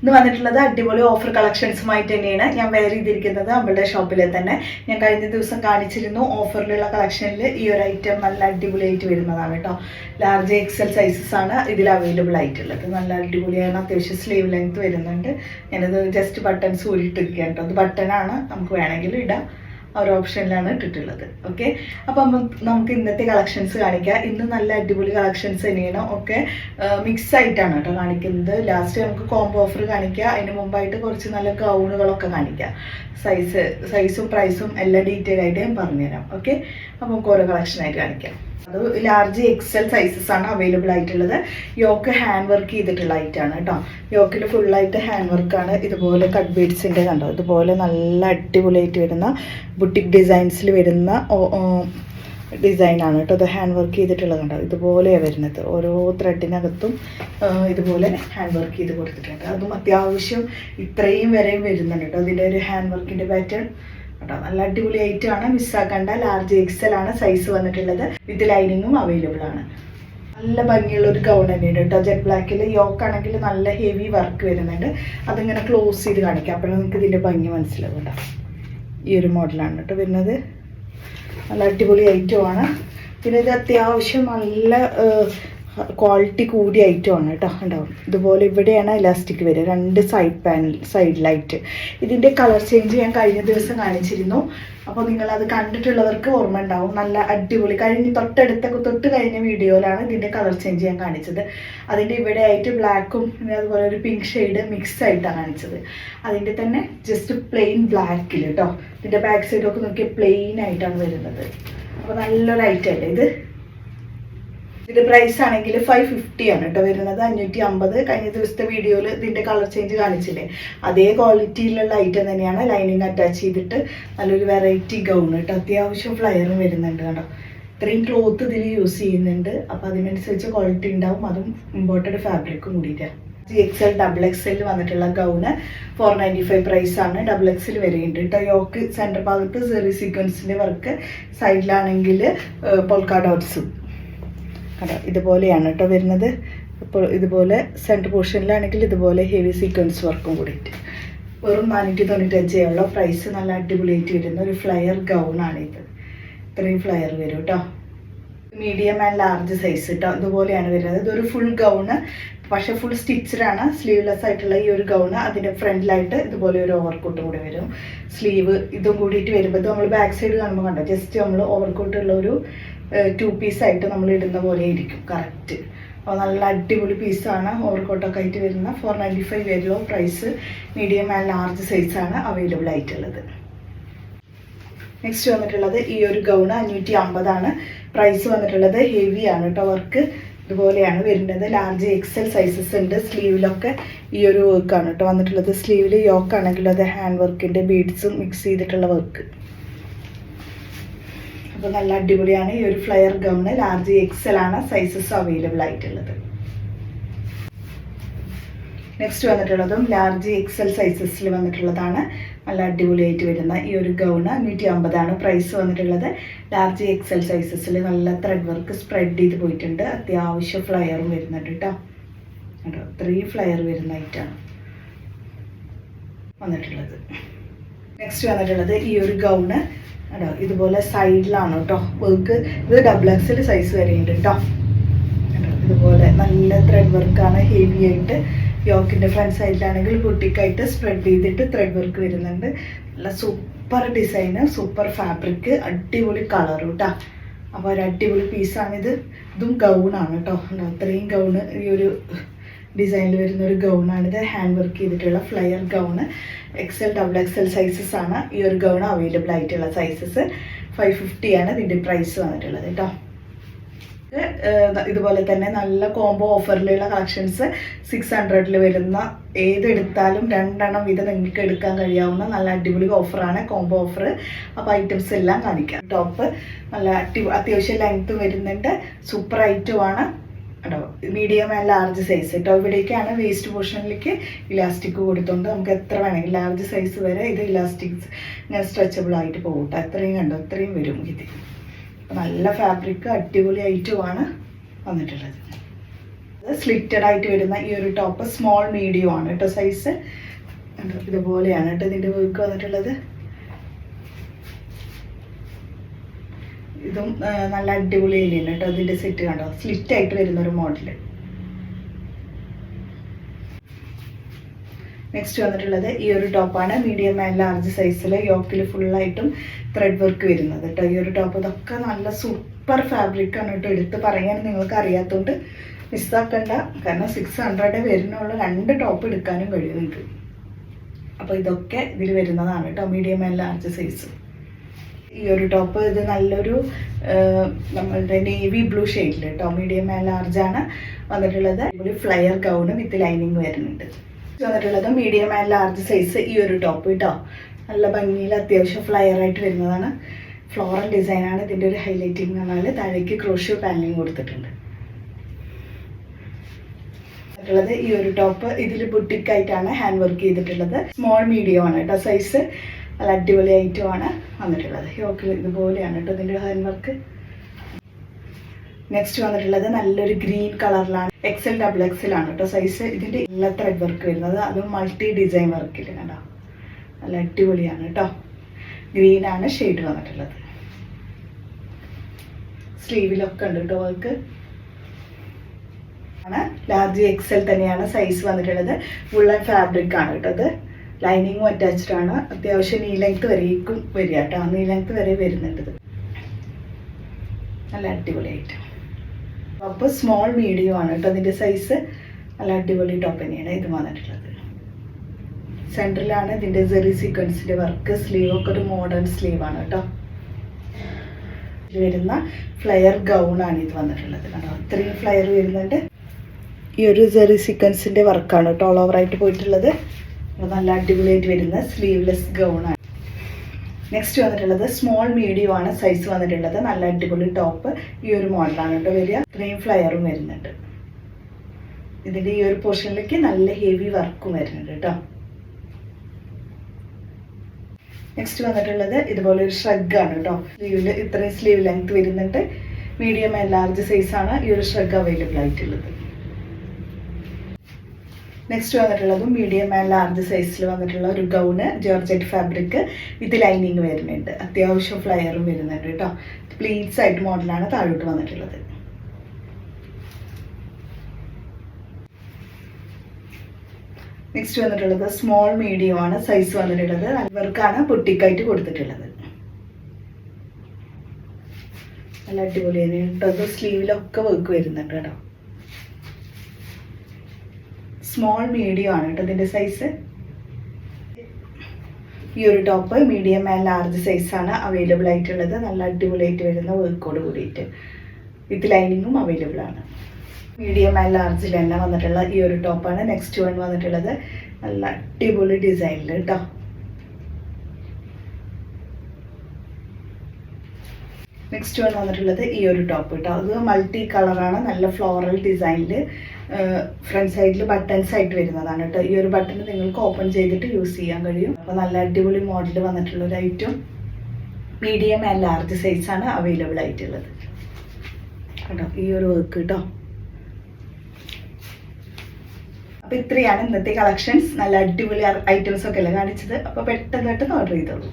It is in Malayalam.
ഇന്ന് വന്നിട്ടുള്ളത് അടിപൊളി ഓഫർ കളക്ഷൻസുമായിട്ട് തന്നെയാണ്. ഞാൻ വെയർ ചെയ്തിരിക്കുന്നത് നമ്മളുടെ ഷോപ്പിൽ തന്നെ. ഞാൻ കഴിഞ്ഞ ദിവസം കാണിച്ചിരുന്നു ഓഫറിലുള്ള കളക്ഷനിൽ ഈ ഒരു ഐറ്റം നല്ല അടിപൊളിയായിട്ട് വരുന്നതാണ് കേട്ടോ. ലാർജ് എക്സൽ സൈസസ് ആണ് ഇതിൽ അവൈലബിൾ ആയിട്ടുള്ളത്. നല്ല അടിപൊളിയാണ്. അത്യാവശ്യം സ്ലീവ് ലെങ്ത് വരുന്നുണ്ട്. ഞാനത് ജസ്റ്റ് ബട്ടൺസ് ഊരിട്ടിരിക്കുക കേട്ടോ. അത് ബട്ടണാണ് നമുക്ക് വേണമെങ്കിൽ ഇടാം. ആ ഒരു ഓപ്ഷനിലാണ് ഇട്ടിട്ടുള്ളത് ഓക്കെ അപ്പം നമുക്ക് ഇന്നത്തെ കളക്ഷൻസ് കാണിക്കാം. ഇന്ന് നല്ല അടിപൊളി കളക്ഷൻസ് തന്നെയാണ്. ഒക്കെ മിക്സ് ആയിട്ടാണ് കേട്ടോ കാണിക്കുന്നത്. ലാസ്റ്റ് നമുക്ക് കോംബോ ഓഫർ കാണിക്കാം. അതിന് മുമ്പായിട്ട് കുറച്ച് നല്ല ഗൗണുകളൊക്കെ കാണിക്കാം. സൈസ് സൈസും പ്രൈസും എല്ലാ ഡീറ്റെയിൽ ആയിട്ട് ഞാൻ പറഞ്ഞുതരാം. ഓക്കെ അപ്പോൾ നമുക്ക് ഓരോ കളക്ഷനായിട്ട് കാണിക്കാം. അത് ലാർജ് എക്സൽ സൈസസ് ആണ് അവൈലബിൾ ആയിട്ടുള്ളത്. യോക്ക് ഹാൻഡ് വർക്ക് ചെയ്തിട്ടുള്ള ഐറ്റാണ് കേട്ടോ യോക്കിൽ ഫുള്ളായിട്ട് ഹാൻഡ് വർക്കാണ് ഇതുപോലെ കട്ട് ബീഡ്സിന്റെ കണ്ടോ? ഇതുപോലെ നല്ല അടിപൊളിയായിട്ട് വരുന്ന ബുട്ടിക് ഡിസൈൻസിൽ വരുന്ന ഡിസൈനാണ് കേട്ടോ അത് ഹാൻഡ് വർക്ക് ചെയ്തിട്ടുള്ളത് കണ്ടോ? ഇതുപോലെയാണ് വരുന്നത്. ഓരോ ത്രെഡിനകത്തും ഇതുപോലെ ഹാൻഡ് വർക്ക് ചെയ്ത് കൊടുത്തിട്ടുണ്ട്. അതും അത്യാവശ്യം ഇത്രയും വരെയും വരുന്നുണ്ട് കേട്ടോ അതിന്റെ ഒരു ഹാൻഡ് വർക്കിന്റെ പാറ്റേൺ കേട്ടോ. നല്ല അടിപൊളി ഐറ്റമാണ് മിസ്സാക്കണ്ട ലാർജ് എക്സൽ ആണ്. സൈസ് വന്നിട്ടുള്ളത്. വിത്ത് ലൈനിങ്ങും അവൈലബിൾ ആണ്. നല്ല ഭംഗിയുള്ള ഒരു ഗൗൺ തന്നെയുണ്ട് കേട്ടോ. ജെറ്റ് ബ്ലാക്കിൽ യോക്ക് ആണെങ്കിൽ നല്ല ഹെവി വർക്ക് വരുന്നുണ്ട്. അതിങ്ങനെ ക്ലോസ് ചെയ്ത് കാണിക്കാം. അപ്പോഴാണ് നിങ്ങൾക്ക് ഇതിന്റെ ഭംഗി മനസ്സിലാവും കേട്ടോ. ഈ ഒരു മോഡലാണ് കേട്ടോ വരുന്നത്. നല്ല അടിപൊളി ഐറ്റമാണ് പിന്നെ ഇത് അത്യാവശ്യം നല്ല ക്വാളിറ്റി കൂടിയ ഐറ്റമാണ് കേട്ടോ ഉണ്ടാവും ഇതുപോലെ ഇവിടെയാണ് ഇലാസ്റ്റിക് വരിക. രണ്ട് സൈഡ് പാനൽ ലൈറ്റ് ഇതിന്റെ കളർ ചേഞ്ച് ഞാൻ കഴിഞ്ഞ ദിവസം കാണിച്ചിരുന്നു. അപ്പോൾ നിങ്ങളത് കണ്ടിട്ടുള്ളവർക്ക് ഓർമ്മ ഉണ്ടാവും നല്ല അടിപൊളി. കഴിഞ്ഞ് തൊട്ടടുത്ത തൊട്ട് കഴിഞ്ഞ വീഡിയോയിലാണ് ഇതിന്റെ കളർ ചേഞ്ച് ഞാൻ കാണിച്ചത്. അതിന്റെ ഇവിടെ ആയിട്ട് ബ്ലാക്കും അതുപോലെ ഒരു പിങ്ക് ഷെയ്ഡ് മിക്സ് ആയിട്ടാണ് കാണിച്ചത്. അതിന്റെ തന്നെ ജസ്റ്റ് പ്ലെയിൻ ബ്ലാക്കിൽ കേട്ടോ ഇതിന്റെ ബാക്ക് സൈഡൊക്കെ നോക്കിയാൽ പ്ലെയിൻ ആയിട്ടാണ് വരുന്നത്. അപ്പോൾ നല്ലൊരു ഐറ്റം അല്ലേ ഇത്? ഇതിന്റെ പ്രൈസ് ആണെങ്കിൽ ഫൈവ് ഫിഫ്റ്റി ആണ് കേട്ടോ വരുന്നത്. അഞ്ഞൂറ്റി അമ്പത് കഴിഞ്ഞ ദിവസത്തെ വീഡിയോയിൽ ഇതിന്റെ കളർ ചേഞ്ച് കാണിച്ചില്ലേ? അതേ ക്വാളിറ്റിയിലുള്ള ഐറ്റം തന്നെയാണ് ലൈനിങ് അറ്റാച്ച് ചെയ്തിട്ട് നല്ലൊരു വെറൈറ്റി ഗൗൺ കേട്ടോ. അത്യാവശ്യം ഫ്ലയറും വരുന്നുണ്ട് കേട്ടോ. ഇത്രയും ക്ലോത്ത് ഇതിൽ യൂസ് ചെയ്യുന്നുണ്ട്. അപ്പോൾ അതിനനുസരിച്ച് ക്വാളിറ്റി ഉണ്ടാവും. അതും ഇമ്പോർട്ടഡ് ഫാബ്രിക്കും കൂടിയിട്ടാണ് G X L double X L വന്നിട്ടുള്ള gown four ninety five price ആണ് ഡബിൾ എക്സിൽ വരെയുണ്ട് കേട്ടോ. യോക്ക് സെന്റർ ഭാഗത്ത് സെറി സീക്വൻസിന്റെ വർക്ക് സൈഡിലാണെങ്കിൽ പൊൾക്കാ ഡോട്ട്സും കണ്ടോ ഇതുപോലെയാണ് കേട്ടോ വരുന്നത്. ഇപ്പോൾ ഇതുപോലെ സെന്റർ പോർഷനിലാണെങ്കിൽ ഇതുപോലെ ഹെവി സീക്വൻസ് വർക്കും കൂടിയിട്ട്. വെറും നാനൂറ്റി തൊണ്ണൂറ്റഞ്ച് ഉള്ള. പ്രൈസ് നല്ല അടിപൊളിയായിട്ട് വരുന്ന ഒരു ഫ്ലയർ ഗൗണാണ് ഇത്. ഇത്രയും ഫ്ലയർ വരും കേട്ടോ മീഡിയം ആൻഡ് ലാർജ് സൈസ് കേട്ടോ ഇതുപോലെയാണ് വരുന്നത്. ഇതൊരു ഫുൾ ഗൗണ് പക്ഷെ ഫുൾ സ്റ്റിച്ചഡാണ് സ്ലീവ്ലെസ് ആയിട്ടുള്ള ഈ ഒരു ഗൗണ് അതിന്റെ ഫ്രണ്ടിലായിട്ട് ഇതുപോലെ ഒരു ഓവർകോട്ടും കൂടി വരും. സ്ലീവ് ഇതും കൂടിയിട്ട് വരുമ്പോൾ നമ്മൾ ബാക്ക് സൈഡ് കാണുമ്പോൾ കണ്ടോ? ജസ്റ്റ് നമ്മൾ ഓവർകോട്ടുള്ള ഒരു ടു പീസായിട്ട് നമ്മൾ ഇടുന്ന പോലെ ഇരിക്കും കറക്റ്റ് അപ്പോൾ നല്ല അടിപൊളി പീസാണ് ഓവർകോട്ടൊക്കെ ആയിട്ട് വരുന്ന ഫോർ നയന്റി ഫൈവ് വരുമോ പ്രൈസ് മീഡിയം ആൻഡ് ലാർജ് സൈസാണ് അവൈലബിൾ ആയിട്ടുള്ളത്. നെക്സ്റ്റ് വന്നിട്ടുള്ളത് ഈ ഒരു ഗൗൺ അഞ്ഞൂറ്റി അമ്പതാണ് പ്രൈസ് വന്നിട്ടുള്ളത് ഹെവി ആണ് കേട്ടോ വർക്ക് ഇതുപോലെയാണ് വരുന്നത്. ലാർജ് എക്സൽ സൈസസ് ഉണ്ട്. സ്ലീവിലൊക്കെ ഈ ഒരു വർക്കാണ് കേട്ടോ വന്നിട്ടുള്ളത് സ്ലീവിൽ യോക്ക് ആണെങ്കിലും അത് ഹാൻഡ് വർക്കിന്റെ ബീഡ്സും മിക്സ് ചെയ്തിട്ടുള്ള വർക്ക് അപ്പോൾ നല്ല അടിപൊളിയാണ് ഈ ഒരു ഫ്ലയർ ഗൗണ്. ലാർജ് എക്സൽ ആണ്. സൈസസ് അവൈലബിൾ ആയിട്ടുള്ളത്. നെക്സ്റ്റ് വന്നിട്ടുള്ളതും ലാർജ് എക്സൽ സൈസസിൽ വന്നിട്ടുള്ളതാണ്. നല്ല അടിപൊളിയായിട്ട് വരുന്ന ഈ ഒരു ഗൗണ്. അഞ്ഞൂറ്റി അമ്പതാണ് പ്രൈസ് വന്നിട്ടുള്ളത്. ലാർജ് എക്സൽ സൈസസിൽ നല്ല ത്രെഡ് വർക്ക് സ്പ്രെഡ് ചെയ്ത് പോയിട്ടുണ്ട്. അത്യാവശ്യം ഫ്ലയറും വരുന്നുണ്ട് കേട്ടോ കേട്ടോ ത്രീ ഫ്ലയർ വരുന്ന ഐറ്റാണ് വന്നിട്ടുള്ളത്. നെക്സ്റ്റ് വന്നിട്ടുള്ളത് ഈ ഒരു ഗൗണ്. കേട്ടോ ഇതുപോലെ സൈഡിലാണ് കേട്ടോ വർക്ക് ഇത് ഡബിൾ എക്സൽ സൈസ് വരെയുണ്ട് കേട്ടോ ഇതുപോലെ നല്ല ത്രെഡ് വർക്കാണ് ഹെവി ആയിട്ട്. യോക്കിന്റെ ഫ്രണ്ട് സൈഡിലാണെങ്കിൽ ബുട്ടിക്കായിട്ട് സ്പ്രെഡ് ചെയ്തിട്ട് ത്രെഡ് വർക്ക് വരുന്നുണ്ട്. നല്ല സൂപ്പർ ഡിസൈന് സൂപ്പർ ഫാബ്രിക് അടിപൊളി കളർ കേട്ടോ അപ്പോൾ ഒരു അടിപൊളി പീസാണിത് ഇതും ഗൗണാണ് കേട്ടോ അത്രയും ഗൗണ് ഈ ഒരു ഡിസൈനിൽ വരുന്ന ഒരു ഗൗണാണ് ഇത് ഹാൻഡ് വർക്ക് ചെയ്തിട്ടുള്ള flare gown XL double XL sizes ആണ് ഈ ഒരു ഗൗൺ അവൈലബിൾ ആയിട്ടുള്ള സൈസസ് ഫൈവ് ഫിഫ്റ്റി ആണ് ഇതിന്റെ പ്രൈസ് വന്നിട്ടുള്ളത് കേട്ടോ ഇത് ഇതുപോലെ തന്നെ നല്ല കോംബോ ഓഫറിലുള്ള കളക്ഷൻസ് സിക്സ് ഹൺഡ്രഡിൽ വരുന്ന ഏതെടുത്താലും രണ്ടെണ്ണം വീതം നിങ്ങൾക്ക് എടുക്കാൻ കഴിയാവുന്ന നല്ല അടിപൊളി ഓഫറാണ് കോംബോ ഓഫർ അപ്പോൾ ഐറ്റംസ് എല്ലാം കാണിക്കാം. ടോപ്പ് നല്ല അത്യാവശ്യം ലെങ്ത്ത് വരുന്നുണ്ട്. സൂപ്പർ ഐറ്റമാണ് മീഡിയം ആൻഡ് ലാർജ് സൈസ് കേട്ടോ ഇവിടേക്കാണ് വേസ്റ്റ് പോർഷനിലേക്ക് ഇലാസ്റ്റിക് കൊടുത്തുകൊണ്ട് നമുക്ക് എത്ര വേണമെങ്കിൽ ലാർജ് സൈസ് വരെ ഇത് ഇലാസ്റ്റിക് ഇങ്ങനെ സ്ട്രെച്ചബിൾ ആയിട്ട് പോകും അത്രയും കണ്ടോ? അത്രയും വരും ഇത്. നല്ല ഫാബ്രിക് അടിപൊളി ഐറ്റമാണ് വന്നിട്ടുള്ളത്. സ്ലിറ്റഡ് ആയിട്ട് വരുന്ന ഈ ഒരു ടോപ്പ് സ്മോൾ മീഡിയം ആണ്. കേട്ടോ സൈസ് ഇതുപോലെയാണ് കേട്ടോ ഇതിന്റെ വർക്ക് വന്നിട്ടുള്ളത്. ഇതും നല്ല അടിപൊളി തന്നെയാണ് കേട്ടോ ഇതിന്റെ സെറ്റ് കണ്ടോ? സ്ലിറ്റ് ആയിട്ട് വരുന്ന ഒരു മോഡൽ നെക്സ്റ്റ് വന്നിട്ടുള്ളത് ഈ ഒരു ടോപ്പാണ് മീഡിയം ആൻഡ് ലാർജ് സൈസിൽ യോക്കിൽ ഫുള്ളായിട്ടും ത്രെഡ് വർക്ക് വരുന്നത് കേട്ടോ ഈ ഒരു ടോപ്പ് ഇതൊക്കെ നല്ല സൂപ്പർ ഫാബ്രിക് ആണ് കേട്ടോ എടുത്ത് പറയാൻ നിങ്ങൾക്ക് അറിയാത്തതുകൊണ്ട് മിസ്സാക്കണ്ട. കാരണം സിക്സ് ഹൺഡ്രഡ് വരുന്നുള്ള രണ്ട് ടോപ്പ് എടുക്കാനും കഴിയും നിങ്ങൾക്ക്. അപ്പോൾ ഇതൊക്കെ ഇതിൽ വരുന്നതാണ് കേട്ടോ മീഡിയം ആൻഡ് ലാർജ് സൈസ് ഈ ഒരു ടോപ്പ് ഇത് നല്ലൊരു നമ്മളുടെ നേവി ബ്ലൂ ഷെയ്ഡിൽ കേട്ടോ മീഡിയം ലാർജ് ആണ് വന്നിട്ടുള്ളത്. ഒരു ഫ്ലയർ ഗൗണ് വിത്ത് ലൈനിങ് വരുന്നുണ്ട്. വന്നിട്ടുള്ളത് മീഡിയം ആൻഡ് ലാർജ് സൈസ് ഈ ഒരു ടോപ്പ് കേട്ടോ നല്ല ഭംഗിയിൽ അത്യാവശ്യം ഫ്ലയർ ആയിട്ട് വരുന്നതാണ്. ഫ്ലോറൽ ഡിസൈനാണ് ഇതിന്റെ ഒരു ഹൈലൈറ്റിംഗ് എന്ന് പറഞ്ഞാൽ താഴേക്ക് ക്രോഷ്യോ പാനലിങ് കൊടുത്തിട്ടുണ്ട്. ഈ ഒരു ടോപ്പ് ഇതിൽ ബുട്ടിക്കായിട്ടാണ് ഹാൻഡ് വർക്ക് ചെയ്തിട്ടുള്ളത്. സ്മോൾ മീഡിയം ആണ് കേട്ടോ സൈസ് നല്ല അടിപൊളി ഐറ്റമാണ് വന്നിട്ടുള്ളത്. യോക്ക് ഇതുപോലെയാണ് കേട്ടോ ഇതിന്റെ ഹാൻഡ് വർക്ക് നെക്സ്റ്റ് വന്നിട്ടുള്ളത് നല്ലൊരു ഗ്രീൻ കളറിലാണ് എക്സൽ ഡബിൾ എക്സൽ ആണ് കേട്ടോ സൈസ് ഇതിന്റെ എല്ലാ ത്രെഡ് വർക്ക് വരുന്നത്. അതും മൾട്ടി ഡിസൈൻ വർക്കിൽ കണ്ടോ? നല്ല അടിപൊളിയാണ് കേട്ടോ. ഗ്രീൻ ആണ് ഷെയ്ഡ് വന്നിട്ടുള്ളത്. സ്ലീവിലൊക്കെ ഉണ്ട് കേട്ടോ വർക്ക് ആണ്. ലാർജ് എക്സൽ തന്നെയാണ് സൈസ് വന്നിട്ടുള്ളത്. ഫുൾ ആൻഡ് ഫാബ്രിക് ആണ് കേട്ടോ അത് ലൈനിങ്ങും അറ്റാച്ച്ഡ് ആണ് അത്യാവശ്യം നീ ലെങ്ത് വരേക്കും വരിക കേട്ടോ നീ ലെങ്ത് വരെ വരുന്നുണ്ട് നല്ല അടിപൊളിയായിട്ട്. അപ്പോൾ സ്മോൾ മീഡിയം ആണ് കേട്ടോ അതിന്റെ സൈസ് നല്ല അടിപൊളി ടോപ്പ് തന്നെയാണ് ഇത് വന്നിട്ടുള്ളത്. സെന്ററിലാണ് ഇതിന്റെ ജെറി സീക്വൻസിന്റെ വർക്ക് സ്ലീവ് ഒക്കെ ഒരു മോഡേൺ സ്ലീവ് ആണ് കേട്ടോ വരുന്ന ഫ്ലയർ ഗൗൺ ആണ് ഇത് വന്നിട്ടുള്ളത് കേട്ടോ ത്രീ ഫ്ലയർ വരുന്നുണ്ട്. ഈ ഒരു ജെറി സീക്വൻസിന്റെ വർക്കാണ് കേട്ടോ ഓൾ ഓവറായിട്ട് പോയിട്ടുള്ളത്. നല്ല അടിപൊളിയായിട്ട് വരുന്ന സ്ലീവ്ലെസ് ഗൗൺ ആണ്. നെക്സ്റ്റ് വന്നിട്ടുള്ളത് സ്മോൾ മീഡിയം ആണ് സൈസ് വന്നിട്ടുള്ളത്. നല്ല അടിപൊളി ടോപ്പ് ഈ ഒരു മോഡലാണ് കേട്ടോ വരിക. ഇത്രയും ഫ്ലയറും വരുന്നുണ്ട്. ഇതിന്റെ ഈ ഒരു പോർഷനിലേക്ക് നല്ല ഹെവി വർക്കും വരുന്നുണ്ട് കേട്ടോ. നെക്സ്റ്റ് വന്നിട്ടുള്ളത് ഇതുപോലെ ഒരു ഷ്രഗ് ആണ് കേട്ടോ. സ്ലീവിൽ ഇത്രയും സ്ലീവ് ലെങ്ത് വരുന്നുണ്ട്. മീഡിയം ആൻഡ് ലാർജ് സൈസ് ആണ് ഈ ഒരു ഷ്രഗ് അവൈലബിൾ ആയിട്ടുള്ളത്. നെക്സ്റ്റ് വന്നിട്ടുള്ളതും മീഡിയം ആൻഡ് ലാർജ് സൈസിൽ വന്നിട്ടുള്ള ഒരു gown georgette fabric with lining വരുന്നുണ്ട്. അത്യാവശ്യം ഫ്ലയറും വരുന്നുണ്ട് കേട്ടോ. പ്ലീറ്റ്സ് ആയിട്ട് മോഡലാണ് താഴോട്ട് വന്നിട്ടുള്ളത്. നെക്സ്റ്റ് വന്നിട്ടുള്ളത് സ്മോൾ മീഡിയം ആണ്. സൈസ് വന്നിട്ടുള്ളത് അവർക്കാണ് പൊട്ടിക്കായിട്ട് കൊടുത്തിട്ടുള്ളത്. നല്ല അടിപൊളിയാണ്. കേട്ടോ സ്ലീവിലൊക്കെ വർക്ക് വരുന്നുണ്ട് കേട്ടോ. സ്മോൾ മീഡിയം ആണ് കേട്ടോ ഇതിന്റെ സൈസ് ഈ ഒരു ടോപ്പ് മീഡിയം ആൻഡ് ലാർജ് സൈസാണ് അവൈലബിൾ ആയിട്ടുള്ളത്. നല്ല അടിപൊളിയായിട്ട് വരുന്ന വർക്കോട് കൂടിയിട്ട്. വിത്ത് ലൈനിങ്ങും അവൈലബിൾ ആണ്. മീഡിയം ആൻഡ് ലാർജിൽ തന്നെ വന്നിട്ടുള്ള ഈ ഒരു ടോപ്പാണ് നെക്സ്റ്റ് വൺ വന്നിട്ടുള്ളത്. നല്ല അടിപൊളി ഡിസൈനിൽ കേട്ടോ നെക്സ്റ്റ് വൺ വന്നിട്ടുള്ളത് ഈ ഒരു ടോപ്പ് കേട്ടോ അത് മൾട്ടി കളറാണ് നല്ല ഫ്ലോറൽ ഡിസൈനിൽ ഫ്രണ്ട് സൈഡിൽ ബട്ടൺസ് ആയിട്ട് വരുന്നതാണ് കേട്ടോ ഈ ഒരു ബട്ടൺ നിങ്ങൾക്ക് ഓപ്പൺ ചെയ്തിട്ട് യൂസ് ചെയ്യാൻ കഴിയും. അപ്പോൾ നല്ല അടിപൊളി മോഡൽ വന്നിട്ടുള്ള ഒരു ഐറ്റം മീഡിയം ആൻഡ് ലാർജ് സൈസാണ് അവൈലബിൾ ആയിട്ടുള്ളത്. കേട്ടോ ഈ ഒരു വർക്ക് കേട്ടോ അപ്പോൾ ഇത്രയാണ് ഇന്നത്തെ കളക്ഷൻസ് നല്ല അടിപൊളി ഐറ്റംസ് ഒക്കെ അല്ലേ കാണിച്ചത്. അപ്പോൾ പെട്ടെന്ന് പെട്ടെന്ന് ഓർഡർ ചെയ്തോളൂ.